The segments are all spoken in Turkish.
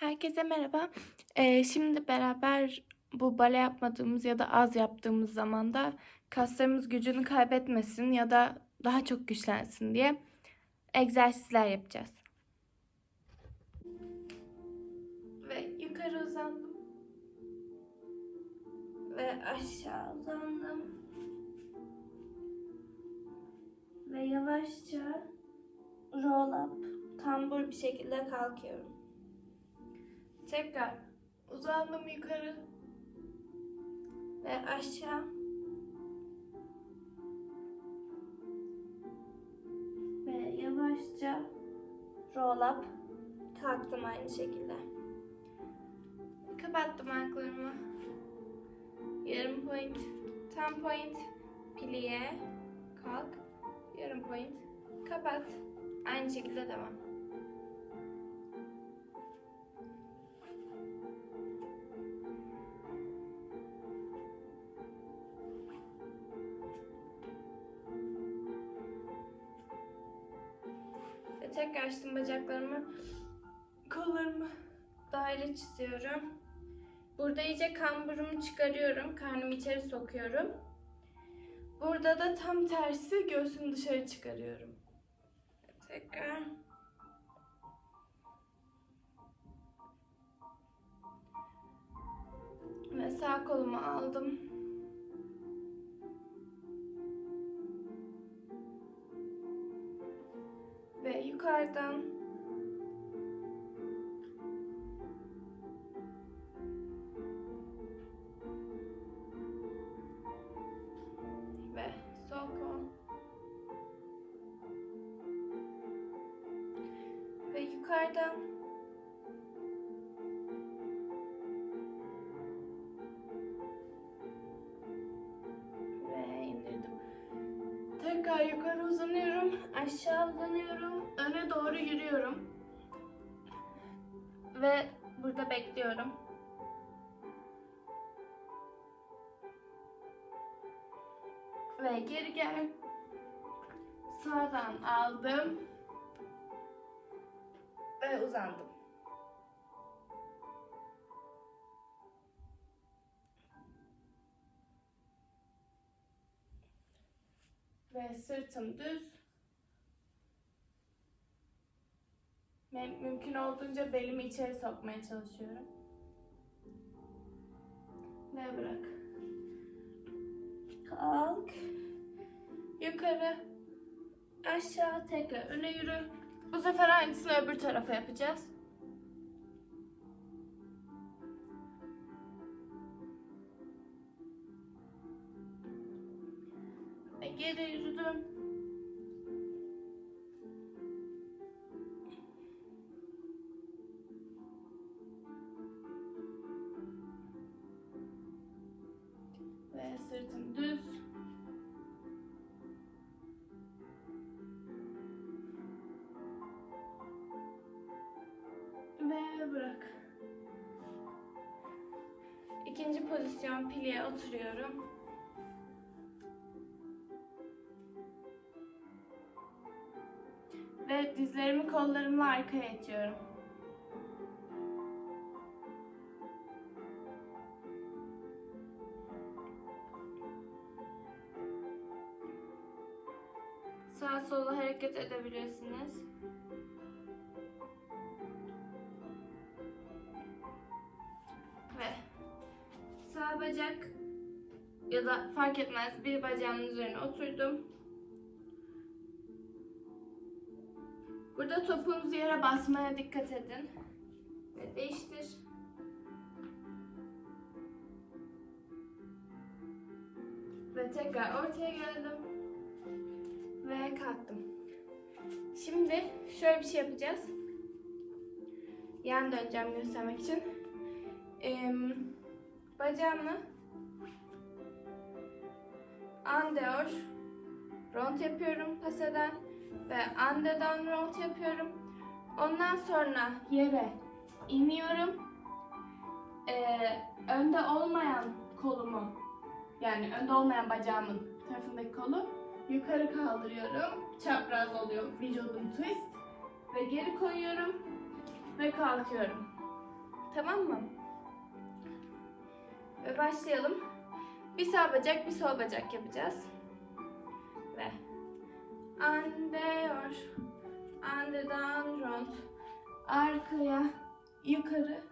Herkese merhaba. Ee, şimdi beraber bu bale yapmadığımız ya da az yaptığımız zamanda kaslarımız gücünü kaybetmesin ya da daha çok güçlensin diye egzersizler yapacağız. Ve yukarı uzandım. Ve aşağı uzandım. Ve yavaşça roll up, tambur bir şekilde kalkıyorum. Tekrar uzandım yukarı ve aşağı ve yavaşça roll up kalktım aynı şekilde. Kapattım ayaklarımı. Yarım point, tam point, pliye, kalk, yarım point, kapat. Aynı şekilde devam. Açtım bacaklarımı. Kollarımı daire çiziyorum. Burada iyice kamburumu çıkarıyorum. Karnımı içeri sokuyorum. Burada da tam tersi göğsümü dışarı çıkarıyorum. Tekrar. Ve sağ kolumu aldım. Ve yukarıdan ve sol kol ve yukarıdan ve indirdim. Tekrar yukarı uzanıyorum, aşağı uzanıyorum, doğru yürüyorum. Ve burada bekliyorum. Ve geri gel. Sağdan aldım. Ve uzandım. Ve sırtım düz. Mem- Mümkün olduğunca belimi içeri sokmaya çalışıyorum. Ve bırak. Kalk. Yukarı. Aşağı tekrar öne yürü. Bu sefer aynısını öbür tarafa yapacağız. Ve geri yürüdüm. İkinci pozisyon pliye oturuyorum. Ve dizlerimi kollarımla arkaya itiyorum. Sağa sola hareket edebilirsiniz. Bacak ya da fark etmez bir bacağımın üzerine oturdum. Burada topuğunuzu yere basmaya dikkat edin. Ve değiştir. Ve tekrar ortaya geldim. Ve kalktım. Şimdi şöyle bir şey yapacağız. Yan döneceğim göstermek için. Ee, bacağımı andeor ront yapıyorum paseden ve andeden ront yapıyorum. Ondan sonra yere iniyorum. Ee, önde olmayan kolumu yani önde olmayan bacağımın tarafındaki kolu yukarı kaldırıyorum. Çapraz oluyor vücudum twist ve geri koyuyorum ve kalkıyorum. Tamam mı? Ve başlayalım. Bir sağ bacak, bir sol bacak yapacağız. Ve under, under, down, round. Arkaya, yukarı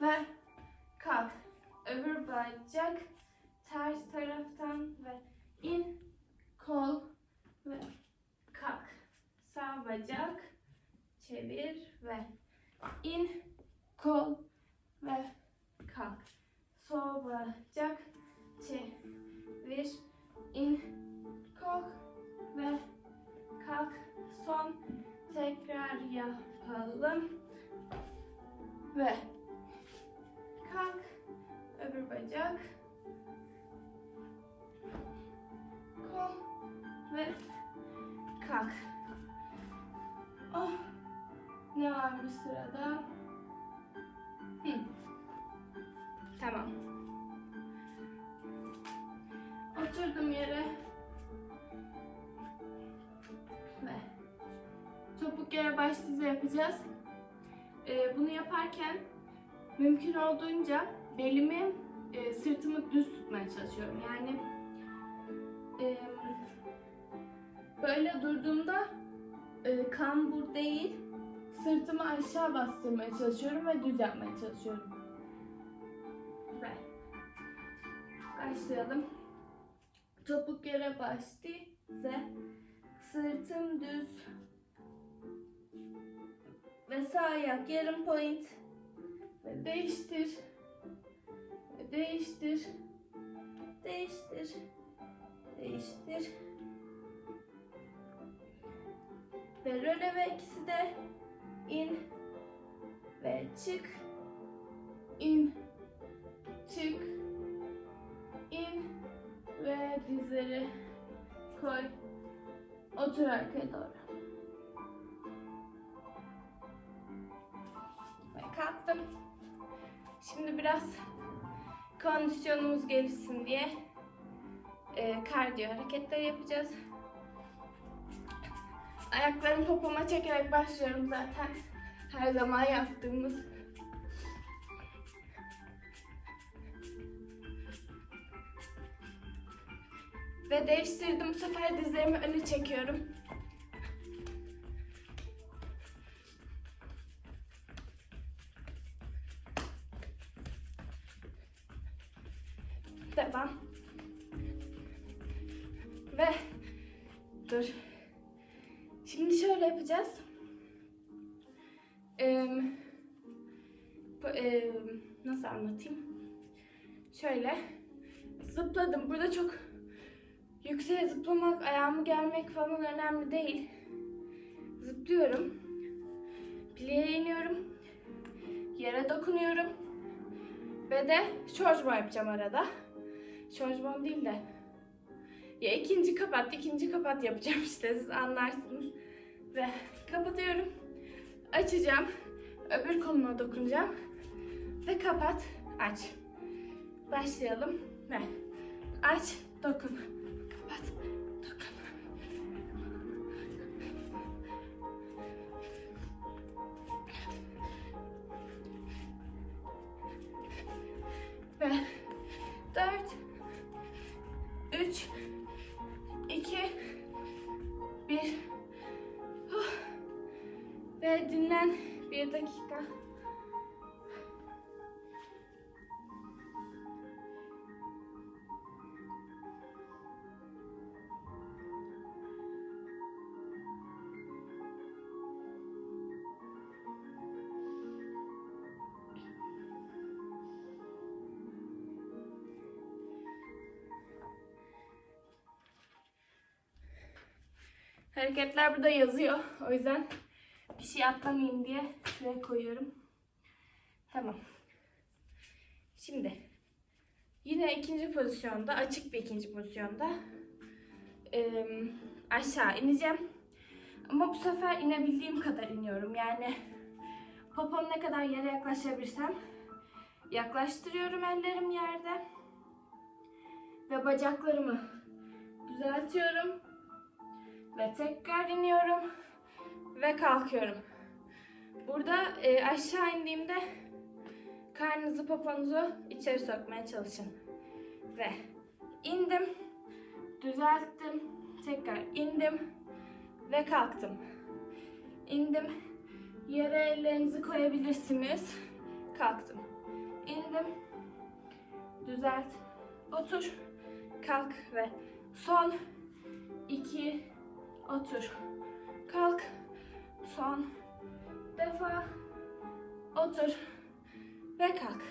ve kalk. Öbür bacak ters taraftan ve in, kol ve kalk. Sağ bacak çevir ve bacak. Kol ve kalk. Oh. Ne varmış sırada? Hı. Tamam. Oturdum yere. Ve topuk yere baş dize yapacağız. Ee, bunu yaparken mümkün olduğunca belimi, e, sırtımı düz tutmaya çalışıyorum. Yani e, böyle durduğumda e, kambur değil, sırtımı aşağı bastırmaya çalışıyorum ve düz yapmaya çalışıyorum. Ve başlayalım. Topuk yere baş dize, sırtım düz ve sağ ayak yarım point ve değiştir değiştir. Değiştir. Değiştir. Ve röleve ikisi de. İn ve çık. İn çık. İn ve dizleri koy. Otur arkaya doğru. Ve kalktım. Şimdi biraz kondisyonumuz gelişsin diye e, kardiyo hareketleri yapacağız Ayaklarımı popoma çekerek başlıyorum zaten. Her zaman yaptığımız. Ve değiştirdim. Bu sefer dizlerimi öne çekiyorum. Ee, nasıl anlatayım? Şöyle zıpladım. Burada çok yükseğe zıplamak, ayağımı germek falan önemli değil. Zıplıyorum. Bileğe iniyorum. Yere dokunuyorum. Ve de şorjma yapacağım arada. Şorjman değil de ya ikinci kapat, ikinci kapat yapacağım işte siz anlarsınız. Ve kapatıyorum. Açacağım. Öbür koluma dokunacağım. Ve kapat, aç. Başlayalım. Ve aç, dokun. Kapat, dokun. Ve dört, üç, 2 1 Ve dinlen bir dakika. Hareketler burada yazıyor. O yüzden bir şey atlamayayım diye şuraya koyuyorum. Tamam. Şimdi yine ikinci pozisyonda, açık bir ikinci pozisyonda eee, aşağı ineceğim. Ama bu sefer inebildiğim kadar iniyorum. Yani popom ne kadar yere yaklaşabilirsem yaklaştırıyorum ellerim yerde. Ve bacaklarımı düzeltiyorum. Ve tekrar iniyorum. Ve kalkıyorum. Burada e, aşağı indiğimde karnınızı poponuzu içeri sokmaya çalışın. Ve indim, düzelttim, tekrar indim ve kalktım. İndim, yere ellerinizi koyabilirsiniz. Kalktım. İndim, düzelt, otur, kalk ve son iki otur. Kalk, son defa otur ve kalk.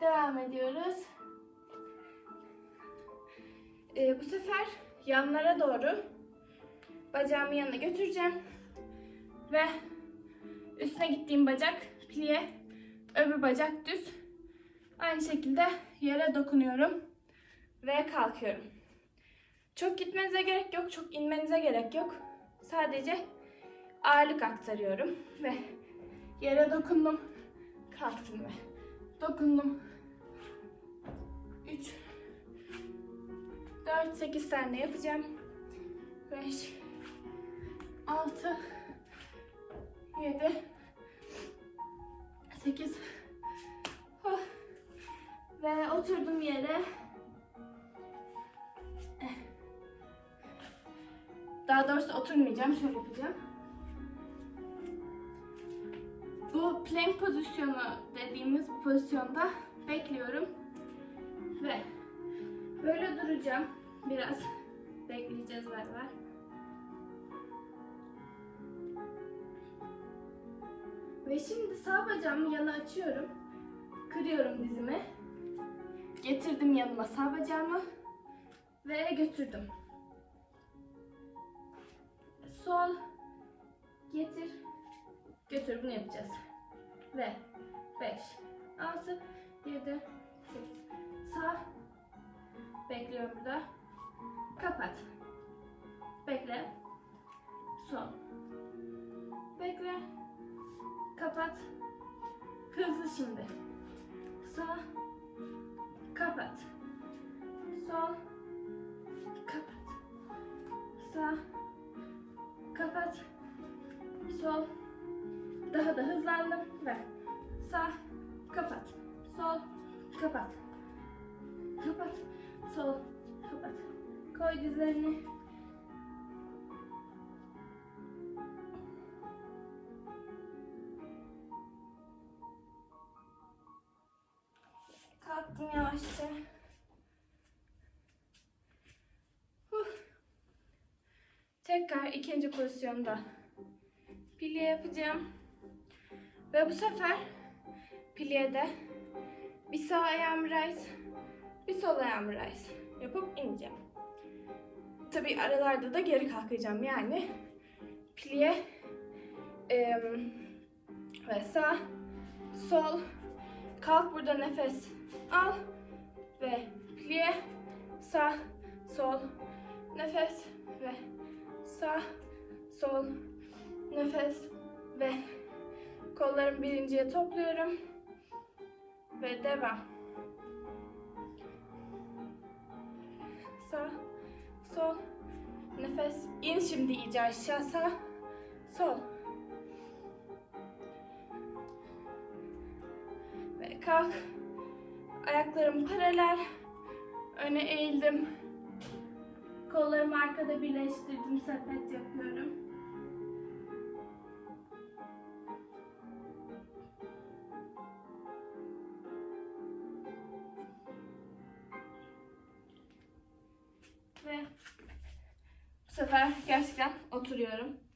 Devam ediyoruz. Ee, bu sefer yanlara doğru bacağımı yanına götüreceğim ve üstüne gittiğim bacak pliye, öbür bacak düz. Aynı şekilde yere dokunuyorum ve kalkıyorum. Çok gitmenize gerek yok, çok inmenize gerek yok. Sadece ağırlık aktarıyorum ve yere dokundum, kalktım ve dokundum. 3 4 8 tane yapacağım. 5 6 7 8 Oh. ve oturdum yere. Daha doğrusu oturmayacağım. Şöyle yapacağım. Bu plank pozisyonu dediğimiz bu pozisyonda bekliyorum. Ve böyle duracağım. Biraz bekleyeceğiz beraber. Ve şimdi sağ bacağımı yana açıyorum. Kırıyorum dizimi. Getirdim yanıma sağ bacağımı. Ve götürdüm. Sol. Getir. Götür bunu yapacağız. Ve 5, 6, 7, 8. Sağ. Bekliyorum burada. Kapat. Bekle. Sol. Bekle. Kapat. Hızlı şimdi. Sağ. Kapat. Sol. Kapat. Sağ. Sol. Daha da hızlandım ve sağ. Kapat. Sol. Kapat. Kapat. Sol. Kapat. Koy dizlerini. Kalktım yavaşça. Tekrar ikinci pozisyonda pilye yapacağım. Ve bu sefer pilyede bir sağ ayağımı rise, bir sol ayağımı rise yapıp ineceğim. Tabi aralarda da geri kalkacağım yani. Pilye em, ve sağ, sol, kalk burada nefes al ve pliye, sağ, sol, nefes ve sağ, sol, nefes ve kollarımı birinciye topluyorum ve devam. Sağ, sol, nefes. İn şimdi iyice aşağı sağ, sol. Ve kalk. Ayaklarım paralel. Öne eğildim. Kollarımı arkada birleştirdim. Sepet yapıyorum. Ve